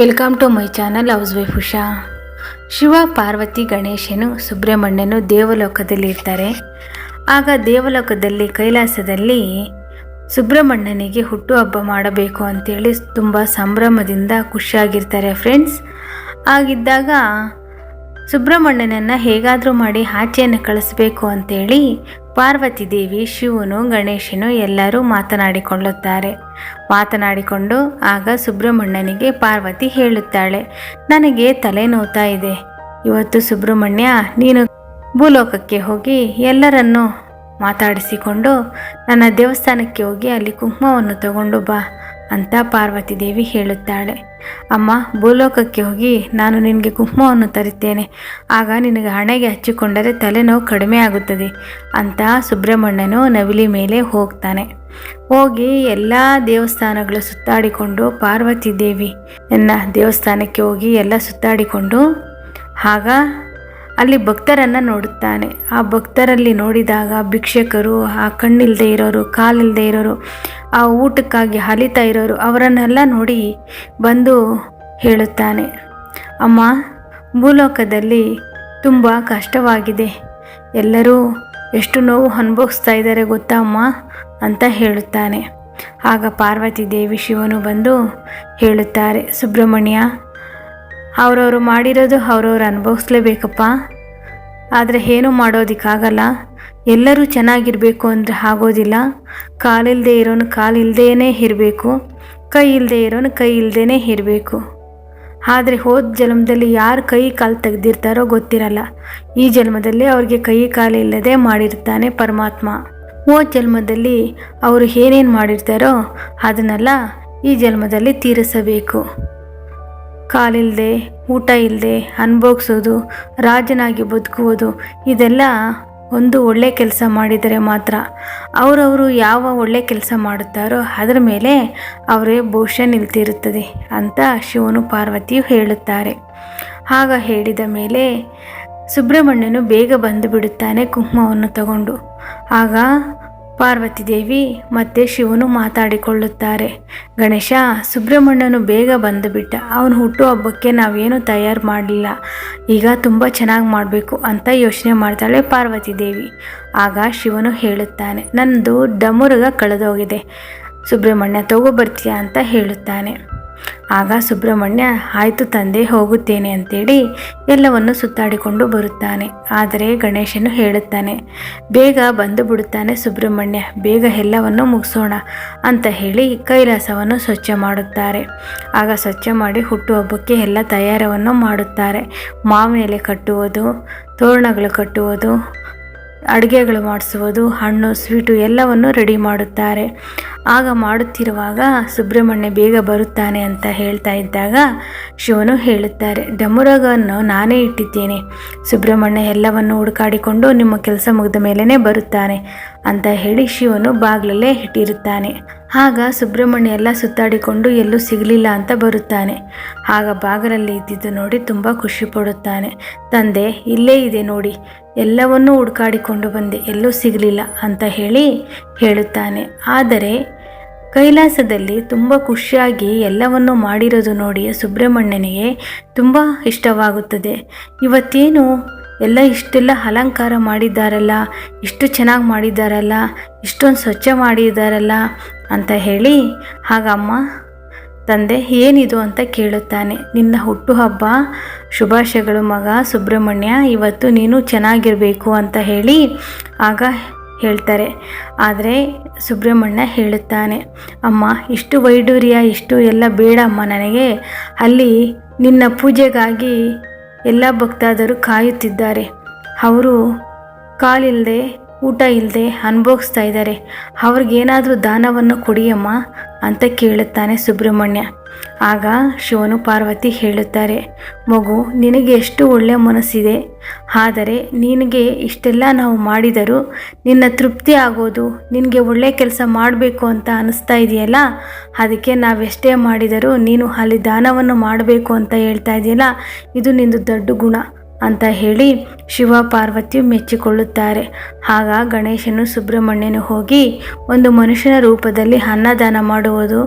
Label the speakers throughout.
Speaker 1: Welcome to my channel house wife Usha Shiva, Parvati, ಗಣೇಶನು, ಸುಬ್ರಹ್ಮಣ್ಯನು ದೇವಲೋಕದಲ್ಲಿ ಇರ್ತಾರೆ ಆಗ ದೇವಲೋಕದಲ್ಲಿ, ಕೈಲಾಸದಲ್ಲಿ ಸುಬ್ರಹ್ಮಣ್ಯನಿಗೆ ಹುಟ್ಟುಹಬ್ಬ ಮಾಡಬೇಕು ಅಂತೇಳಿ ತುಂಬ ಸಂಭ್ರಮದಿಂದ ಖುಷಿಯಾಗಿರ್ತಾರೆ ಫ್ರೆಂಡ್ಸ್ ಆಗಿದ್ದಾಗ ಸುಬ್ರಹ್ಮಣ್ಯನನ್ನು ಹೇಗಾದರೂ ಮಾಡಿ ಆಚೆಯನ್ನು ಕಳಿಸ್ಬೇಕು ಅಂತೇಳಿ ಪಾರ್ವತಿ ದೇವಿ ಶಿವನು ಗಣೇಶನು ಎಲ್ಲರೂ ಮಾತನಾಡಿಕೊಳ್ಳುತ್ತಾರೆ. ಮಾತನಾಡಿಕೊಂಡು ಆಗ ಸುಬ್ರಹ್ಮಣ್ಯನಿಗೆ ಪಾರ್ವತಿ ಹೇಳುತ್ತಾಳೆ, ನನಗೆ ತಲೆ ನೋತಾ ಇದೆ. ಇವತ್ತು ಸುಬ್ರಹ್ಮಣ್ಯ, ನೀನು ಭೂಲೋಕಕ್ಕೆ ಹೋಗಿ ಎಲ್ಲರನ್ನೂ ಮಾತಾಡಿಸಿಕೊಂಡು ನನ್ನ ದೇವಸ್ಥಾನಕ್ಕೆ ಹೋಗಿ ಅಲ್ಲಿ ಕುಂಕುಮವನ್ನು ತಗೊಂಡು ಬಾ. ಅಂತ ಪಾರ್ವತಿ ದೇವಿ ಹೇಳುತ್ತಾಳೆ. ಅಮ್ಮ, ಭೂಲೋಕಕ್ಕೆ ಹೋಗಿ ನಾನು ನಿನಗೆ ಕುಂಕುಮವನ್ನು ತರುತ್ತೇನೆ. ಆಗ ನಿನಗೆ ಹಣೆಗೆ ಹಚ್ಚಿಕೊಂಡರೆ ತಲೆನೋವು ಕಡಿಮೆ ಆಗುತ್ತದೆ ಅಂತ ಸುಬ್ರಹ್ಮಣ್ಯನು ನವಿಲಿ ಮೇಲೆ ಹೋಗ್ತಾನೆ. ಹೋಗಿ ಎಲ್ಲ ದೇವಸ್ಥಾನಗಳು ಸುತ್ತಾಡಿಕೊಂಡು ಪಾರ್ವತಿ ದೇವಿ ಎನ್ನ ದೇವಸ್ಥಾನಕ್ಕೆ ಹೋಗಿ ಎಲ್ಲ ಸುತ್ತಾಡಿಕೊಂಡು, ಆಗ ಅಲ್ಲಿ ಭಕ್ತರನ್ನು ನೋಡುತ್ತಾನೆ. ಆ ಭಕ್ತರಲ್ಲಿ ನೋಡಿದಾಗ ಭಿಕ್ಷಕರು, ಆ ಕಣ್ಣಿಲ್ಲದೆ ಇರೋರು ಕಾಲಿಲ್ಲದೆ ಇರೋರು, ಆ ಊಟಕ್ಕಾಗಿ ಹಲಿತಾ ಇರೋರು, ಅವರನ್ನೆಲ್ಲ ನೋಡಿ ಬಂದು ಹೇಳುತ್ತಾನೆ, ಅಮ್ಮ, ಭೂಲೋಕದಲ್ಲಿ ತುಂಬ ಕಷ್ಟವಾಗಿದೆ. ಎಲ್ಲರೂ ಎಷ್ಟು ನೋವು ಅನುಭವಿಸ್ತಾ ಇದ್ದಾರೆ ಗೊತ್ತಾ ಅಮ್ಮ? ಅಂತ ಹೇಳುತ್ತಾನೆ. ಆಗ ಪಾರ್ವತಿ ದೇವಿ ಶಿವನು ಬಂದು ಹೇಳುತ್ತಾರೆ, ಸುಬ್ರಹ್ಮಣ್ಯ ಅವರವರು ಮಾಡಿರೋದು ಅವ್ರವ್ರು ಅನುಭವಿಸ್ಲೇಬೇಕಪ್ಪ. ಆದರೆ ಏನೂ ಮಾಡೋದಕ್ಕಾಗಲ್ಲ. ಎಲ್ಲರೂ ಚೆನ್ನಾಗಿರಬೇಕು ಅಂದರೆ ಆಗೋದಿಲ್ಲ. ಕಾಲಿಲ್ಲದೆ ಇರೋನು ಕಾಲಿಲ್ಲದೇನೆ ಇರಬೇಕು. ಕೈ ಇಲ್ಲದೆ ಇರೋನು ಕೈ ಇಲ್ಲದೇ ಇರಬೇಕು. ಆದರೆ ಹೋದ ಜನ್ಮದಲ್ಲಿ ಯಾರು ಕೈ ಕಾಲು ತೆಗೆದಿರ್ತಾರೋ ಗೊತ್ತಿರಲ್ಲ. ಈ ಜನ್ಮದಲ್ಲಿ ಅವ್ರಿಗೆ ಕೈ ಕಾಲು ಇಲ್ಲದೆ ಮಾಡಿರ್ತಾನೆ ಪರಮಾತ್ಮ. ಹೋದ ಜನ್ಮದಲ್ಲಿ ಅವರು ಏನೇನು ಮಾಡಿರ್ತಾರೋ ಅದನ್ನೆಲ್ಲ ಈ ಜನ್ಮದಲ್ಲಿ ತೀರಿಸಬೇಕು. ಕಾಲಿಲ್ಲದೆ, ಊಟ ಇಲ್ಲದೆ ಅನುಭವಿಸೋದು, ರಾಜನಾಗಿ ಬದುಕುವುದು, ಇದೆಲ್ಲ ಒಂದು ಒಳ್ಳೆ ಕೆಲಸ ಮಾಡಿದರೆ ಮಾತ್ರ. ಅವರವರು ಯಾವ ಒಳ್ಳೆ ಕೆಲಸ ಮಾಡುತ್ತಾರೋ ಅದರ ಮೇಲೆ ಅವರೇ ಭವಿಷ್ಯ ನಿಲ್ತಿರುತ್ತದೆ ಅಂತ ಶಿವನು ಪಾರ್ವತಿಯು ಹೇಳುತ್ತಾರೆ. ಆಗ ಹೇಳಿದ ಮೇಲೆ ಸುಬ್ರಹ್ಮಣ್ಯನು ಬೇಗ ಬಂದು ಬಿಡುತ್ತಾನೆ ಕುಂಕುಮವನ್ನು ತಗೊಂಡು. ಆಗ ಪಾರ್ವತಿ ದೇವಿ ಮತ್ತು ಶಿವನು ಮಾತಾಡಿಕೊಳ್ಳುತ್ತಾರೆ. ಗಣೇಶ, ಸುಬ್ರಹ್ಮಣ್ಯನು ಬೇಗ ಬಂದುಬಿಟ್ಟ ಅವನು ಹುಟ್ಟುಹಬ್ಬಕ್ಕೆ ನಾವೇನು ತಯಾರು ಮಾಡಲಿಲ್ಲ. ಈಗ ತುಂಬ ಚೆನ್ನಾಗಿ ಮಾಡಬೇಕು ಅಂತ ಯೋಚನೆ ಮಾಡ್ತಾಳೆ ಪಾರ್ವತಿ ದೇವಿ. ಆಗ ಶಿವನು ಹೇಳುತ್ತಾನೆ, ನಂದು ಡಮುರುಗ ಕಳೆದೋಗಿದೆ. ಸುಬ್ರಹ್ಮಣ್ಯ ತಗೋಬರ್ತೀಯಾ ಅಂತ ಹೇಳುತ್ತಾನೆ. ಆಗ ಸುಬ್ರಹ್ಮಣ್ಯ, ಆಯಿತು ತಂದೆ, ಹೋಗುತ್ತೇನೆ ಅಂತೇಳಿ ಎಲ್ಲವನ್ನು ಸುತ್ತಾಡಿಕೊಂಡು ಬರುತ್ತಾನೆ. ಆದರೆ ಗಣೇಶನು ಹೇಳುತ್ತಾನೆ, ಬೇಗ ಬಂದು ಬಿಡುತ್ತಾನೆ ಸುಬ್ರಹ್ಮಣ್ಯ, ಬೇಗ ಎಲ್ಲವನ್ನು ಮುಗಿಸೋಣ ಅಂತ ಹೇಳಿ ಕೈಲಾಸವನ್ನು ಸ್ವಚ್ಛ ಮಾಡುತ್ತಾರೆ. ಆಗ ಸ್ವಚ್ಛ ಮಾಡಿ ಹುಟ್ಟುಹಬ್ಬಕ್ಕೆ ಎಲ್ಲ ತಯಾರವನ್ನು ಮಾಡುತ್ತಾರೆ. ಮಾವಿನೆಲೆ ಕಟ್ಟುವುದು, ತೋರಣಗಳು ಕಟ್ಟುವುದು ಅಡುಗೆಗಳು ಮಾಡಿಸುವುದು, ಹಣ್ಣು, ಸ್ವೀಟು ಎಲ್ಲವನ್ನು ರೆಡಿ ಮಾಡುತ್ತಾರೆ. ಆಗ ಮಾಡುತ್ತಿರುವಾಗ ಸುಬ್ರಹ್ಮಣ್ಯ ಬೇಗ ಬರುತ್ತಾನೆ ಅಂತ ಹೇಳ್ತಾ ಇದ್ದಾಗ ಶಿವನು ಹೇಳುತ್ತಾರೆ ಡಮುರಗವನ್ನು ನಾನೇ ಇಟ್ಟಿದ್ದೇನೆ. ಸುಬ್ರಹ್ಮಣ್ಯ ಎಲ್ಲವನ್ನು ಹುಡುಕಾಡಿಕೊಂಡು ನಿಮ್ಮ ಕೆಲಸ ಮುಗಿದ ಮೇಲೇ ಬರುತ್ತಾನೆ ಅಂತ ಹೇಳಿ ಶಿವನು ಬಾಗಿಲಲ್ಲೇ ಇಟ್ಟಿರುತ್ತಾನೆ. ಆಗ ಸುಬ್ರಹ್ಮಣ್ಯ ಎಲ್ಲ ಸುತ್ತಾಡಿಕೊಂಡು ಎಲ್ಲೂ ಸಿಗಲಿಲ್ಲ ಅಂತ ಬರುತ್ತಾನೆ. ಆಗ ಬಾಗಲಲ್ಲಿ ಇದ್ದಿದ್ದು ನೋಡಿ ತುಂಬ ಖುಷಿ ಪಡುತ್ತಾನೆ. ತಂದೆ, ಇಲ್ಲೇ ಇದೆ ನೋಡಿ. ಎಲ್ಲವನ್ನೂ ಹುಡುಕಾಡಿಕೊಂಡು ಬಂದೆ. ಎಲ್ಲೂ ಸಿಗಲಿಲ್ಲ ಅಂತ ಹೇಳಿ ಹೇಳುತ್ತಾನೆ. ಆದರೆ ಕೈಲಾಸದಲ್ಲಿ ತುಂಬ ಖುಷಿಯಾಗಿ ಎಲ್ಲವನ್ನು ಮಾಡಿರೋದು ನೋಡಿ ಸುಬ್ರಹ್ಮಣ್ಯನಿಗೆ ತುಂಬ ಇಷ್ಟವಾಗುತ್ತದೆ. ಇವತ್ತೇನು ಎಲ್ಲ ಇಷ್ಟೆಲ್ಲ ಅಲಂಕಾರ ಮಾಡಿದ್ದಾರಲ್ಲ, ಇಷ್ಟು ಚೆನ್ನಾಗಿ ಮಾಡಿದ್ದಾರಲ್ಲ, ಇಷ್ಟೊಂದು ಸ್ವಚ್ಛ ಮಾಡಿದ್ದಾರಲ್ಲ ಅಂತ ಹೇಳಿ, ಹಾಗಮ್ಮ, ತಂದೆ, ಏನಿದು ಅಂತ ಕೇಳುತ್ತಾನೆ. ನಿನ್ನ ಹುಟ್ಟುಹಬ್ಬ, ಶುಭಾಶಯಗಳು ಮಗ ಸುಬ್ರಹ್ಮಣ್ಯ, ಇವತ್ತು ನೀನು ಚೆನ್ನಾಗಿರಬೇಕು ಅಂತ ಹೇಳಿ ಆಗ ಹೇಳ್ತಾರೆ. ಆದರೆ ಸುಬ್ರಹ್ಮಣ್ಯ ಹೇಳುತ್ತಾನೆ, ಅಮ್ಮ, ಇಷ್ಟು ವೈಡೂರ್ಯ, ಇಷ್ಟು ಎಲ್ಲ ಬೇಡ ಅಮ್ಮ ನನಗೆ. ಅಲ್ಲಿ ನಿನ್ನ ಪೂಜೆಗಾಗಿ ಎಲ್ಲ ಭಕ್ತಾದರು ಕಾಯುತ್ತಿದ್ದಾರೆ. ಅವರು ಕಾಲಿಲ್ಲದೆ ಊಟ ಇಲ್ಲದೆ ಅನುಭವಿಸ್ತಾ ಇದ್ದಾರೆ ಅವ್ರಿಗೇನಾದರೂ ದಾನವನ್ನು ಕೊಡಿಯಮ್ಮ ಅಂತ ಕೇಳುತ್ತಾನೆ ಸುಬ್ರಹ್ಮಣ್ಯ. ಆಗ ಶಿವನು ಪಾರ್ವತಿ ಹೇಳುತ್ತಾರೆ, ಮಗು, ನಿನಗೆ ಎಷ್ಟು ಒಳ್ಳೆಯ ಮನಸ್ಸಿದೆ. ಆದರೆ ನಿನಗೆ ಇಷ್ಟೆಲ್ಲ ನಾವು ಮಾಡಿದರೂ ನಿನ್ನ ತೃಪ್ತಿ ಆಗೋದು, ನಿನಗೆ ಒಳ್ಳೆಯ ಕೆಲಸ ಮಾಡಬೇಕು ಅಂತ ಅನಿಸ್ತಾ ಇದೆಯಲ್ಲ? ಅದಕ್ಕೆ ನಾವೆಷ್ಟೇ ಮಾಡಿದರೂ ನೀನು ಅಲ್ಲಿ ದಾನವನ್ನು ಮಾಡಬೇಕು ಅಂತ ಹೇಳ್ತಾ ಇದೆಯಲ್ಲ? ಇದು ನಿಂದು ದೊಡ್ಡ ಗುಣ, ಅಂತ ಹೇಳಿ ಶಿವ ಪಾರ್ವತಿಯು ಮೆಚ್ಚಿಕೊಳ್ಳುತ್ತಾರೆ. ಆಗ ಗಣೇಶನು ಸುಬ್ರಹ್ಮಣ್ಯನು ಹೋಗಿ ಒಂದು ಮನುಷ್ಯನ ರೂಪದಲ್ಲಿ ಅನ್ನದಾನ ಮಾಡುವುದು,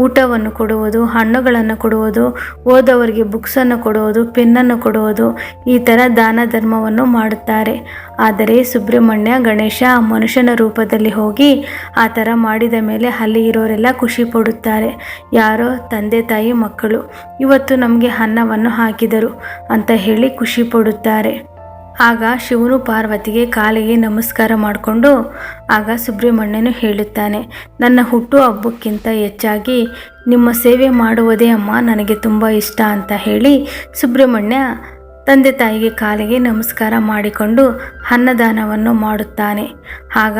Speaker 1: ಊಟವನ್ನು ಕೊಡುವುದು, ಹಣ್ಣುಗಳನ್ನು ಕೊಡುವುದು, ಓದವರಿಗೆ ಬುಕ್ಸನ್ನು ಕೊಡುವುದು ಪೆನ್ನನ್ನು ಕೊಡುವುದು, ಈ ಥರ ದಾನ ಧರ್ಮವನ್ನು ಮಾಡುತ್ತಾರೆ. ಆದರೆ ಸುಬ್ರಹ್ಮಣ್ಯ ಗಣೇಶ ಮನುಷ್ಯನ ರೂಪದಲ್ಲಿ ಹೋಗಿ ಆ ಥರ ಮಾಡಿದ ಮೇಲೆ ಅಲ್ಲಿ ಇರೋರೆಲ್ಲ ಖುಷಿ ಪಡುತ್ತಾರೆ. ಯಾರೋ ತಂದೆ, ತಾಯಿ, ಮಕ್ಕಳು ಇವತ್ತು ನಮಗೆ ಅನ್ನವನ್ನು ಹಾಕಿದರು ಅಂತ ಹೇಳಿ ಖುಷಿ ಪಡುತ್ತಾರೆ. ಆಗ ಶಿವನು ಪಾರ್ವತಿಗೆ ಕಾಲಿಗೆ ನಮಸ್ಕಾರ ಮಾಡಿಕೊಂಡು ಆಗ ಸುಬ್ರಹ್ಮಣ್ಯನು ಹೇಳುತ್ತಾನೆ, ನನ್ನ ಹುಟ್ಟು ಹಬ್ಬಕ್ಕಿಂತ ಹೆಚ್ಚಾಗಿ ನಿಮ್ಮ ಸೇವೆ ಮಾಡುವುದೇ ಅಮ್ಮ, ನನಗೆ ತುಂಬ ಇಷ್ಟ ಅಂತ ಹೇಳಿ ಸುಬ್ರಹ್ಮಣ್ಯ ತಂದೆ ತಾಯಿಗೆ ಕಾಲಿಗೆ ನಮಸ್ಕಾರ ಮಾಡಿಕೊಂಡು ಅನ್ನದಾನವನ್ನು ಮಾಡುತ್ತಾನೆ. ಆಗ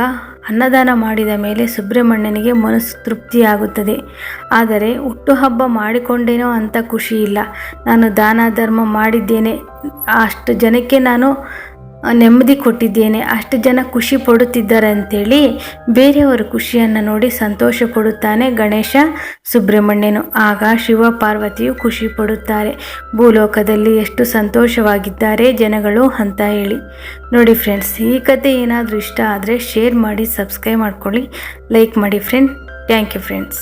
Speaker 1: ಅನ್ನದಾನ ಮಾಡಿದ ಮೇಲೆ ಸುಬ್ರಹ್ಮಣ್ಯನಿಗೆ ಮನಸ್ಸು ತೃಪ್ತಿಯಾಗುತ್ತದೆ. ಆದರೆ ಹುಟ್ಟುಹಬ್ಬ ಮಾಡಿಕೊಂಡೇನೋ ಅಂತ ಖುಷಿ ಇಲ್ಲ. ನಾನು ದಾನ ಧರ್ಮ ಮಾಡಿದ್ದೇನೆ. ಅಷ್ಟು ಜನಕ್ಕೆ ನಾನು ನೆಮ್ಮದಿ ಕೊಟ್ಟಿದ್ದೇನೆ. ಅಷ್ಟು ಜನ ಖುಷಿ ಪಡುತ್ತಿದ್ದಾರೆ ಅಂಥೇಳಿ ಬೇರೆಯವರ ಖುಷಿಯನ್ನು ನೋಡಿ ಸಂತೋಷ ಪಡುತ್ತಾನೆ ಗಣೇಶ. ಸುಬ್ರಹ್ಮಣ್ಯನು ಆಗ ಶಿವ ಪಾರ್ವತಿಯು ಖುಷಿ ಪಡುತ್ತಾರೆ. ಭೂಲೋಕದಲ್ಲಿ ಎಷ್ಟು ಸಂತೋಷವಾಗಿದ್ದಾರೆ ಜನಗಳು ಅಂತ ಹೇಳಿ. ನೋಡಿ ಫ್ರೆಂಡ್ಸ್ ಈ ಕತೆ ಏನಾದರೂ ಇಷ್ಟ ಆದರೆ ಶೇರ್ ಮಾಡಿ ಸಬ್ಸ್ಕ್ರೈಬ್ ಮಾಡ್ಕೊಳ್ಳಿ. ಲೈಕ್ ಮಾಡಿ ಫ್ರೆಂಡ್ ಥ್ಯಾಂಕ್ ಯು ಫ್ರೆಂಡ್ಸ್